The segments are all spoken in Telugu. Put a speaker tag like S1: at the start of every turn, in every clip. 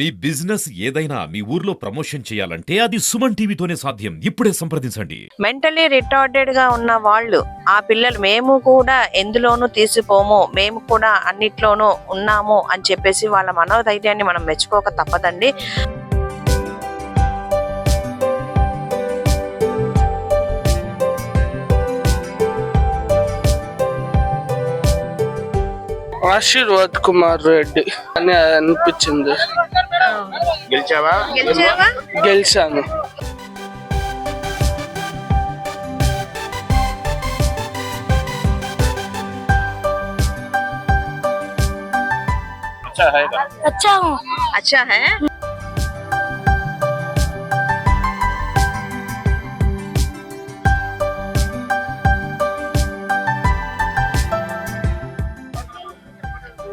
S1: మీ బిజినెస్ ఏదైనా మీ ఊర్లో ప్రమోషన్ చేయాలంటే అది సుమన్ టీవీతోనే సాధ్యం. ఇప్పుడే సంప్రదించండి.
S2: మెంటలీ రిటార్డెడ్గా ఉన్న వాళ్ళు ఆ పిల్లలు మేము కూడా ఎందులోనూ తీసిపోము మేము కూడా అన్నిట్లోనూ ఉన్నాము అని చెప్పేసి వాళ్ళ మనోధైర్యాన్ని మనం మెచ్చుకోక తప్పదండి.
S3: ఆశీర్వాద్ కుమార్ రెడ్డి అని అనిపించింది.
S4: గెలిచావా
S3: గెలిచాను
S4: अच्छा है
S5: अच्छा हूँ
S2: అచ్చా హే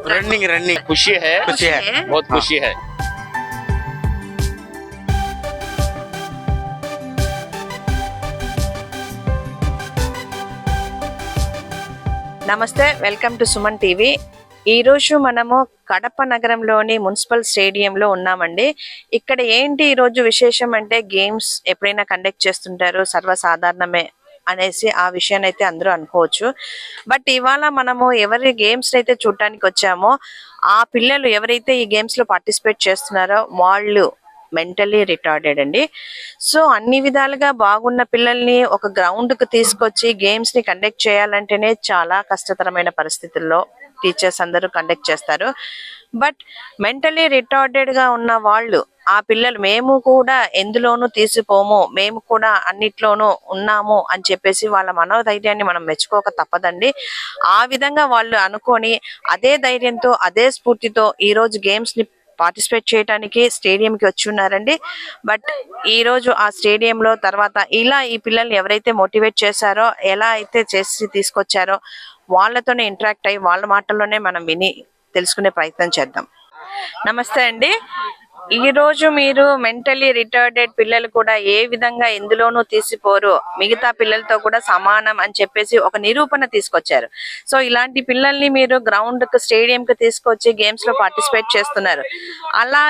S4: रनिंग रनिंग खुशी है
S2: खुशी है।
S4: बहुत खुशी है
S2: నమస్తే వెల్కమ్ టు సుమన్ టీవీ. ఈరోజు మనము కడప నగరంలోని మున్సిపల్ స్టేడియంలో ఉన్నామండి. ఇక్కడ ఏంటి ఈ రోజు విశేషం అంటే గేమ్స్ ఎప్పుడైనా కండక్ట్ చేస్తుంటారు సర్వసాధారణమే అనేసి ఆ విషయాన్ని అయితే అందరూ అనుకోవచ్చు. బట్ ఇవాళ మనము ఎవరి గేమ్స్ అయితే చూడటానికి వచ్చామో ఆ పిల్లలు ఎవరైతే ఈ గేమ్స్లో పార్టిసిపేట్ చేస్తున్నారో వాళ్ళు మెంటలీ రిటార్డెడ్ అండి. సో అన్ని విధాలుగా బాగున్న పిల్లల్ని ఒక గ్రౌండ్కు తీసుకొచ్చి గేమ్స్ని కండక్ట్ చేయాలంటేనే చాలా కష్టతరమైన పరిస్థితుల్లో టీచర్స్ అందరూ కండక్ట్ చేస్తారు. బట్ మెంటలీ రిటార్డెడ్గా ఉన్న వాళ్ళు ఆ పిల్లలు మేము కూడా ఎందులోనూ తీసిపోము మేము కూడా అన్నిట్లోనూ ఉన్నాము అని చెప్పేసి వాళ్ళ మనోధైర్యాన్ని మనం మెచ్చుకోక తప్పదండి. ఆ విధంగా వాళ్ళు అనుకొని అదే ధైర్యంతో అదే స్ఫూర్తితో ఈ రోజు గేమ్స్ని పార్టిసిపేట్ చేయడానికి స్టేడియంకి వచ్చి ఉన్నారండి బట్ ఈరోజు ఆ స్టేడియంలో తర్వాత ఇలా ఈ పిల్లల్ని ఎవరైతే మోటివేట్ చేశారో ఎలా అయితే చేసి తీసుకొచ్చారో వాళ్ళతోనే ఇంటరాక్ట్ అయ్యి వాళ్ళ మాటల్లోనే మనం విని తెలుసుకునే ప్రయత్నం చేద్దాం. నమస్తే అండి. ఈ రోజు మీరు మెంటలీ రిటర్డెడ్ పిల్లలు కూడా ఏ విధంగా ఎందులోనూ తీసిపోరు. మిగతా పిల్లలతో కూడా సమానం అని చెప్పేసి ఒక నిరూపణ తీసుకొచ్చారు. సో ఇలాంటి పిల్లల్ని మీరు గ్రౌండ్కు స్టేడియం కు తీసుకొచ్చి గేమ్స్లో పార్టిసిపేట్ చేస్తున్నారు. అలా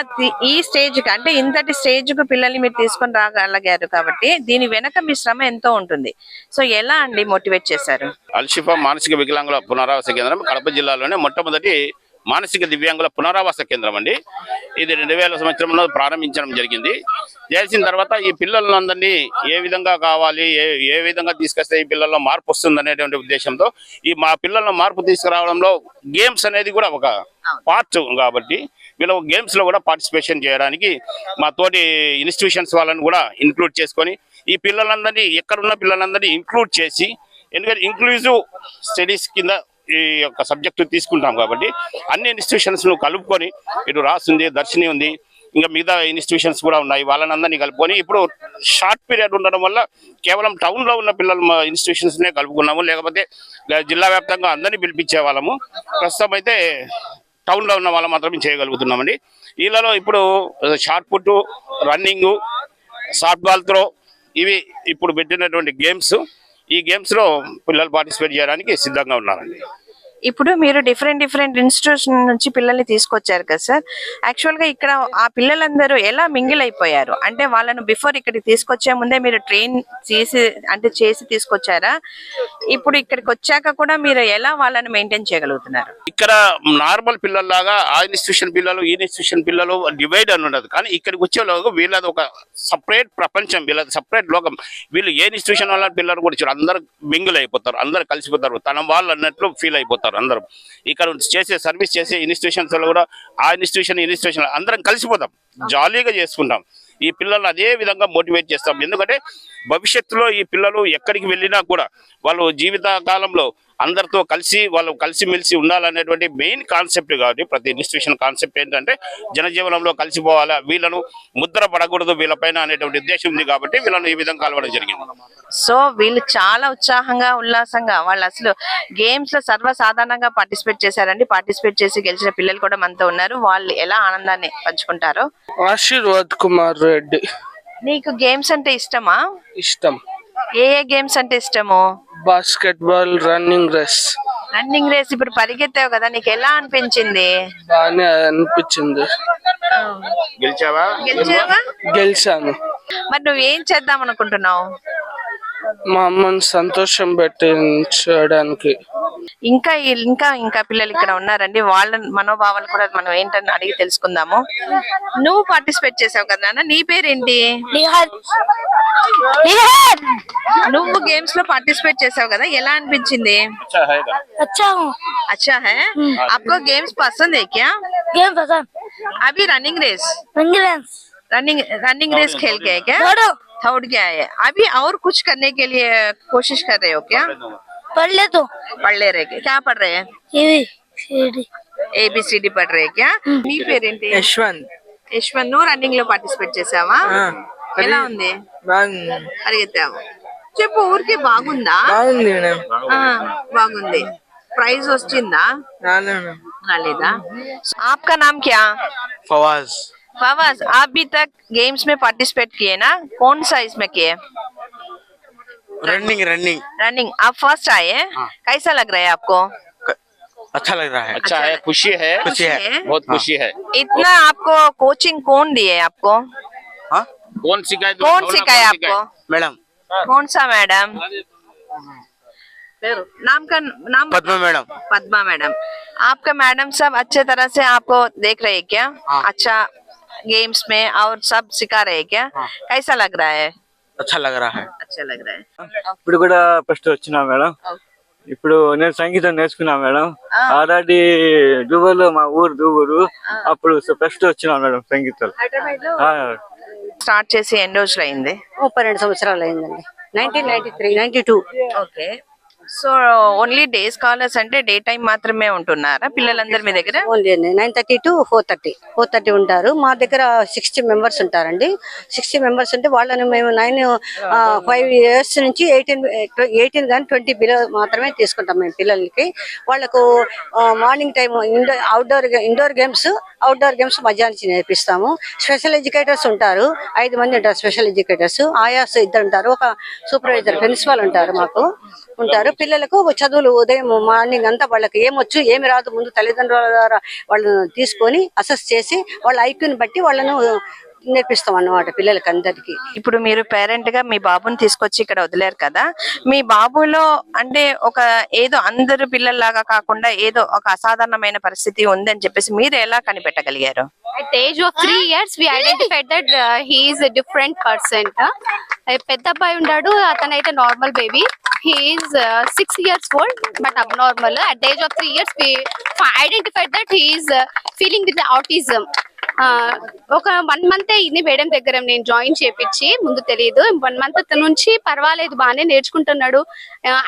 S2: ఈ స్టేజ్కి అంటే ఇంతటి స్టేజ్కు పిల్లల్ని మీరు తీసుకొని రాగలిగారు కాబట్టి దీని వెనక మీ శ్రమ ఎంతో ఉంటుంది. సో ఎలా అండి మోటివేట్ చేశారు?
S4: అల్షిఫా మానసిక వికలాంగుల పునరావాస కేంద్రం కడప జిల్లాలోనే మొట్టమొదటి మానసిక దివ్యాంగుల పునరావాస కేంద్రం అండి. ఇది రెండు వేల సంవత్సరంలో ప్రారంభించడం జరిగింది. చేసిన తర్వాత ఈ పిల్లలందరినీ ఏ విధంగా కావాలి ఏ ఏ విధంగా తీసుకొస్తే ఈ పిల్లల్లో మార్పు వస్తుంది అనేటువంటి ఉద్దేశంతో ఈ మా పిల్లల్లో మార్పు తీసుకురావడంలో గేమ్స్ అనేది కూడా ఒక పార్ట్ కాబట్టి వీళ్ళు గేమ్స్లో కూడా పార్టిసిపేషన్ చేయడానికి మా తోటి ఇన్స్టిట్యూషన్స్ వాళ్ళని కూడా ఇంక్లూడ్ చేసుకొని ఈ పిల్లలందరినీ ఎక్కడున్న పిల్లలందరినీ ఇంక్లూడ్ చేసి ఎందుకంటే ఇంక్లూజివ్ స్టడీస్ కింద ఈ యొక్క సబ్జెక్టు తీసుకుంటాం కాబట్టి అన్ని ఇన్స్టిట్యూషన్స్ను కలుపుకొని ఇటు రాస్ ఉంది దర్శిని ఉంది ఇంకా మిగతా ఇన్స్టిట్యూషన్స్ కూడా ఉన్నాయి. వాళ్ళని అందరినీ కలుపుకొని ఇప్పుడు షార్ట్ పీరియడ్ ఉండడం వల్ల కేవలం టౌన్లో ఉన్న పిల్లల ఇన్స్టిట్యూషన్స్నే కలుపుకున్నాము. లేకపోతే జిల్లా వ్యాప్తంగా అందరినీ పిలిపించే వాళ్ళము. ప్రస్తుతం అయితే టౌన్లో ఉన్న వాళ్ళు మాత్రమే చేయగలుగుతున్నామండి. వీళ్ళలో ఇప్పుడు shot put running short ball throw ఇవి ఇప్పుడు పెట్టినటువంటి గేమ్స్ ఈ గేమ్స్లో పిల్లలు పార్టిసిపేట్ చేయడానికి సిద్ధంగా ఉన్నారండి.
S2: ఇప్పుడు మీరు డిఫరెంట్ డిఫరెంట్ ఇన్స్టిట్యూషన్ నుంచి పిల్లల్ని తీసుకొచ్చారు కదా సార్. యాక్చువల్గా ఇక్కడ ఆ పిల్లలందరూ ఎలా మింగిల్ అయిపోయారు? అంటే వాళ్ళను బిఫోర్ ఇక్కడికి తీసుకొచ్చే ముందే మీరు ట్రైన్ చేసి అంటే చేసి తీసుకొచ్చారా? ఇప్పుడు ఇక్కడికి వచ్చాక కూడా మీరు ఎలా వాళ్ళని మెయింటైన్ చేయగలుగుతున్నారు?
S4: ఇక్కడ నార్మల్ పిల్లల్లాగా ఆ ఇన్స్టిట్యూషన్ పిల్లలు ఈ ఇన్స్టిట్యూషన్ పిల్లలు డివైడ్ అని ఉండదు. కానీ ఇక్కడికి వచ్చేలోగా వీళ్ళది ఒక సపరేట్ ప్రపంచం వీళ్ళది సపరేట్ లోకం. వీళ్ళు ఏ ఇన్స్టిట్యూషన్ వాళ్ళ పిల్లలు కూడా అందరూ మింగిల్ అయిపోతారు. అందరు కలిసిపోతారు. తన వాళ్ళు అన్నట్లు ఫీల్ అయిపోతారు. అందరూ. ఇక్కడ చేసే సర్వీస్ చేసే ఇన్స్టిట్యూషన్స్ కూడా ఆ ఇన్స్టిట్యూషన్ ఇన్స్టిట్యూషన్ అందరం కలిసిపోతాం జాలీగా చేసుకుంటాం. ఈ పిల్లల్ని అదే విధంగా మోటివేట్ చేస్తాం. ఎందుకంటే భవిష్యత్తులో ఈ పిల్లలు ఎక్కడికి వెళ్ళినా కూడా వాళ్ళు జీవిత కాలంలో అందరితో కలిసి వాళ్ళు కలిసిమెలిసి ఉండాలనేటువంటి మెయిన్ కాన్సెప్ట్ కాబట్టి ప్రతి ఇన్స్టిట్యూషన్ కాన్సెప్ట్ ఏంటంటే జనజీవనంలో కలిసిపోవాలా వీళ్ళను ముద్ర పడకూడదు వీళ్ళపైన అనేటువంటి ఉద్దేశం ఉంది కాబట్టి వీళ్ళను ఈ విధంగా కలవడం జరిగింది.
S2: సో వీళ్ళు చాలా ఉత్సాహంగా ఉల్లాసంగా వాళ్ళు అసలు గేమ్స్లో సర్వసాధారణంగా పార్టిసిపేట్ చేశారండి. పార్టిసిపేట్ చేసి గెలిచిన పిల్లలు కూడా మనతో ఉన్నారు. వాళ్ళు ఎలా ఆనందాన్ని పంచుకుంటారో?
S3: ఆశీర్వాద్ కుమార్ రెడ్డి.
S2: నీకు గేమ్స్ అంటే ఇష్టమా?
S3: ఇష్టం.
S2: ఏ ఏ గేమ్స్ అంటే ఇష్టము?
S3: Basketball running race
S2: running race ఇప్పుడు పరిగెత్తావు కదా నీకు ఎలా అనిపించింది?
S3: బాగానే అనిపించింది.
S4: గెలిచావా?
S2: గెలిచావా?
S3: గెలిచాను.
S2: మరి నువ్వు ఏం చేద్దాం అనుకుంటున్నావు?
S3: మా అమ్మని సంతోషం పెట్టించడానికి.
S2: ఇంకా ఇంకా ఇంకా పిల్లలు ఇక్కడ ఉన్నారండి. వాళ్ళ మనోభావాలు కూడా మనం ఏంటని అడిగి తెలుసుకుందాము. నువ్వు పార్టిసిపేట్ చేసావు కదా నాన్న. నీ పేరేంటి? నువ్వు గేమ్స్లో పార్టిసిపేట్ చేసావు కదా ఎలా అనిపించింది
S5: अच्छा हूँ
S2: अच्छा है आपको गेम्स पसंद है क्या
S5: गेम पसंद
S2: अभी running race
S5: England
S2: running running race खेल के है क्या
S5: दौड़ो
S2: दौड़ के आए अभी और कुछ करने के लिए कोशिश कर रहे हो क्या
S5: पढ़ ले तो
S2: पढ़ ले रहे क्या पढ़ रहे हैं
S5: ఇవి ఇది.
S2: ఏబిసిడి పడ రేక్యా నీ పేరేంటి
S6: యశ్వంత్
S2: యశ్వంత్ నువ్వు రన్నింగ్లో పార్టిసిపేట్ చేసావా ఎలా ఉంది
S6: బాగుంది
S2: పరిగెత్తావు చెప్పు ఊరికి బాగుందా
S6: బాగుంది మేడం
S2: ఆ, బాగుంది ప్రైజ్ వచ్చిందా
S6: రాలే మేడం
S2: रालेदा आपका नाम क्या
S6: ఫవాజ్
S2: फवाज आप भी तक गेम्स में पार्टिसिपेट किए ना कौन सा इसमें किए
S6: रनिंग रनिंग
S2: रनिंग आप फर्स्ट आए हैं कैसा लग रहा है आपको
S6: अच्छा लग रहा है
S4: अच्छा है खुशी है
S6: खुशी है
S4: बहुत खुशी है
S2: इतना आपको कोचिंग कौन दिए आपको
S6: हाँ
S4: कौन सिखाए
S2: कौन सिखाया आपको
S6: मैडम
S2: कौन सा मैडम नाम का नाम
S6: पद्मा मैडम
S2: पद्मा मैडम आपका मैडम सब अच्छे तरह से आपको देख रहे हैं क्या अच्छा गेम्स में और सब सिखा रहे हैं क्या कैसा लग रहा है
S6: अच्छा लग रहा है
S2: अच्छा लग रहा है
S7: ఇప్పుడు కూడా ఫస్ట్ వచ్చినా మేడం ఇప్పుడు నేను సంగీతం నేర్చుకున్నా మేడం ఆల్రెడీ దువ్వలో మా ఊరు దువ్వూరు అప్పుడు ఫస్ట్ వచ్చినా మేడం సంగీతం ఆ,
S2: స్టార్ట్ చేసి ఎన్ని రోజులు అయింది
S8: ముప్పై రెండు సంవత్సరాలు అయిందండి nineteen ninety three ninety two.
S2: Okay. So only day scholars అంటే డే టైం మాత్రమే ఉంటున్నారా? పిల్లలందరి మీ దగ్గర?
S8: Only nine thirty to four thirty four thirty ఉంటారు. మా దగ్గర సిక్స్టీ మెంబర్స్ ఉంటారండి. సిక్స్టీ మెంబర్స్ ఉంటే వాళ్ళని మేము నైన్ ఫైవ్ ఇయర్స్ నుంచి ఎయిటీన్ ఎయిటీన్ కానీ ట్వంటీ బిలో మాత్రమే తీసుకుంటాం మేము పిల్లలకి. వాళ్ళకు morning time indoor outdoor indoor games outdoor games మధ్యాహ్నం నేర్పిస్తాము. స్పెషల్ ఎడ్యుకేటర్స్ ఉంటారు. ఐదు మంది ఉంటారు స్పెషల్ ఎడ్యుకేటర్స్ ఆయాస్ ఇద్దరు ఉంటారు. ఒక సూపర్వైజర్ ప్రిన్సిపాల్ ఉంటారు మాకు. ఉంటారు. పిల్లలకు చదువులు ఉదయం మార్నింగ్ అంతా వాళ్ళకి ఏమొచ్చు ఏమి రాదు ముందు తల్లిదండ్రుల ద్వారా వాళ్ళను తీసుకొని అసెస్ చేసి వాళ్ళ ఐక్యూని బట్టి వాళ్ళను నేర్పిస్తాం అన్నమాట పిల్లలకి అందరికి
S2: ఇప్పుడు మీరు పేరెంట్గా మీ బాబుని తీసుకొచ్చి ఇక్కడ వదిలేరు కదా మీ బాబులో అంటే ఒక ఏదో అందరు పిల్లల్లాగా కాకుండా ఏదో ఒక అసాధారణమైన పరిస్థితి ఉందని చెప్పేసి మీరు ఎలా కనిపెట్టగలిగారు?
S9: At the age of three years, we identified that uh, he is a different person. Uh, పెద్ద అబ్బాయి ఉన్నాడు అతనైతే normal baby he's six years old but abnormal at the age of three years we identified that he's feeling with autism ఒక వన్ మంత్ అయింది మేడం దగ్గర నేను జాయిన్ చేపించి ముందు తెలియదు వన్ మంత్ నుంచి పర్వాలేదు బాగానే నేర్చుకుంటున్నాడు.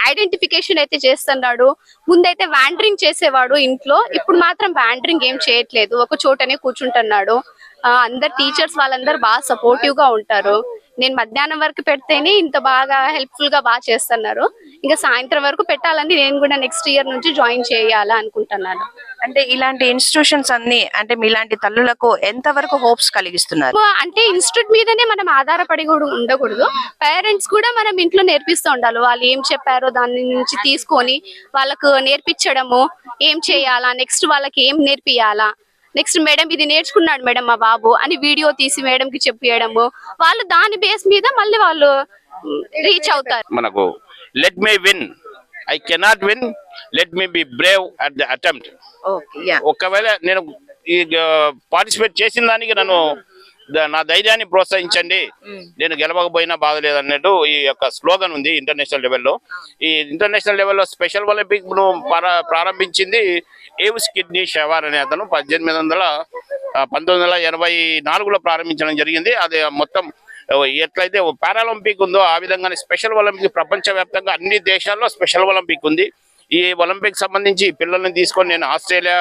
S9: ఐడెంటిఫికేషన్ అయితే చేస్తున్నాడు. ముందైతే వ్యాండరింగ్ చేసేవాడు ఇంట్లో ఇప్పుడు మాత్రం వ్యాండరింగ్ ఏం చేయట్లేదు. ఒక చోటనే కూర్చుంటున్నాడు. ఆ, అందరు టీచర్స్ వాళ్ళందరూ బాగా సపోర్టివ్గా ఉంటారు. నేను మధ్యాహ్నం వరకు పెడితేనే ఇంత బాగా హెల్ప్ఫుల్గా బాగా చేస్తున్నారు. ఇంకా సాయంత్రం వరకు పెట్టాలని నేను కూడా నెక్స్ట్ ఇయర్ నుంచి జాయిన్ చేయాలా అనుకుంటున్నాను.
S2: అంటే ఇలాంటి ఇన్స్టిట్యూషన్స్ అన్ని అంటే మీలాంటి తల్లులకు ఎంత వరకు హోప్స్ కలిగిస్తున్నారు
S9: అంటే ఇన్స్టిట్యూట్ మీదనే మనం ఆధారపడి కూడా ఉండకూడదు. పేరెంట్స్ కూడా మనం ఇంట్లో నేర్పిస్తూ ఉండాలి. వాళ్ళు ఏం చెప్పారో దాని నుంచి తీసుకొని వాళ్ళకు నేర్పించడము ఏం చేయాలా నెక్స్ట్ వాళ్ళకి ఏం నేర్పియాలా నెక్స్ట్ మేడం ఇది నేర్చుకున్నాడు మేడం మా బాబు అని వీడియో తీసి మేడం కి చెప్పేయడము. వాళ్ళు దాని బేస్ మీద మళ్ళీ వాళ్ళు రీచ్ అవుతారు.
S4: మనకు let me win I cannot win let me be brave at the attempt
S2: okay yeah
S4: ఒకవేళ నేను ఈ పార్టిసిపేట్ చేసిన దానికి నన్ను నా ధైర్యాన్ని ప్రోత్సహించండి. నేను గెలవకపోయినా బాధ లేదన్నట్టు ఈ యొక్క స్లోగన్ ఉంది ఇంటర్నేషనల్ లెవెల్లో ఈ ఇంటర్నేషనల్ లెవెల్లో స్పెషల్ ఒలింపిక్ ప్రారంభించింది ఏవ్స్ కిడ్నీ షెవార్ అనే అతను పద్దెనిమిది వందల పంతొమ్మిది వందల ఎనభై నాలుగులో ప్రారంభించడం జరిగింది. అది మొత్తం ఎట్లయితే పారాలింపిక్ ఉందో ఆ విధంగానే స్పెషల్ ఒలింపిక్ ప్రపంచవ్యాప్తంగా అన్ని దేశాల్లో స్పెషల్ ఒలింపిక్ ఉంది. ఈ ఒలింపిక్ సంబంధించి పిల్లల్ని తీసుకొని నేను Australia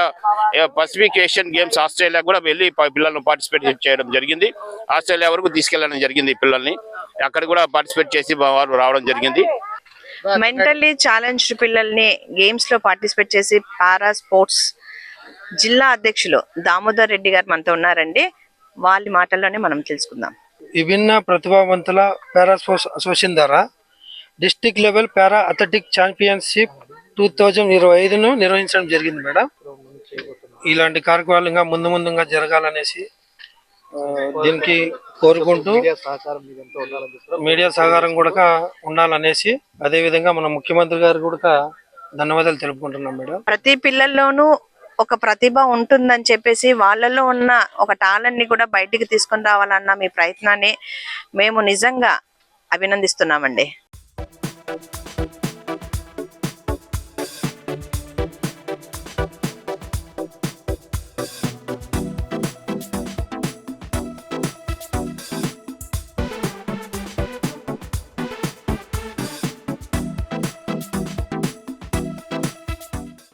S4: pacific Asian games Australia కూడా వెళ్ళి పిల్లలను పార్టిసిపేట్ చేయడం జరిగింది. ఆస్ట్రేలియా వరకు తీసుకెళ్ళడం జరిగింది పిల్లల్ని. అక్కడ కూడా పార్టిసిపేట్ చేసి వారు రావడం జరిగింది.
S2: మెంటల్లీ ఛాలెంజ్ పిల్లల్ని గేమ్స్లో పార్టిసిపేట్ చేసి పారా స్పోర్ట్స్ జిల్లా అధ్యక్షులు దామోదర్ రెడ్డి గారు మనతో ఉన్నారండి. వాళ్ళ మాటల్లోనే మనం తెలుసుకుందాం.
S10: విభిన్న ప్రతిభావంతుల పారా స్పోర్ట్స్ అసోసియేషన్ ద్వారా district level para athletic championship two thousand ఇరవై ఐదును నిర్వహించడం జరిగింది మేడం. ఇలాంటి కార్యక్రమాలు ఇంకా ముందు ముందుగా జరగాలనేసి దీనికి కోరుకుంటూ మీడియా సహకారం కూడా ఉండాలనేసి అదే విధంగా మన ముఖ్యమంత్రి గారు కూడా ధన్యవాదాలు తెలుపుకుంటున్నాం మేడం.
S2: ప్రతి పిల్లల్లోనూ ఒక ప్రతిభ ఉంటుందని చెప్పేసి వాళ్ళలో ఉన్న ఒక టాలెంట్ని కూడా బయటికి తీసుకొని రావాలన్న మీ ప్రయత్నాన్ని మేము నిజంగా అభినందిస్తున్నామండి.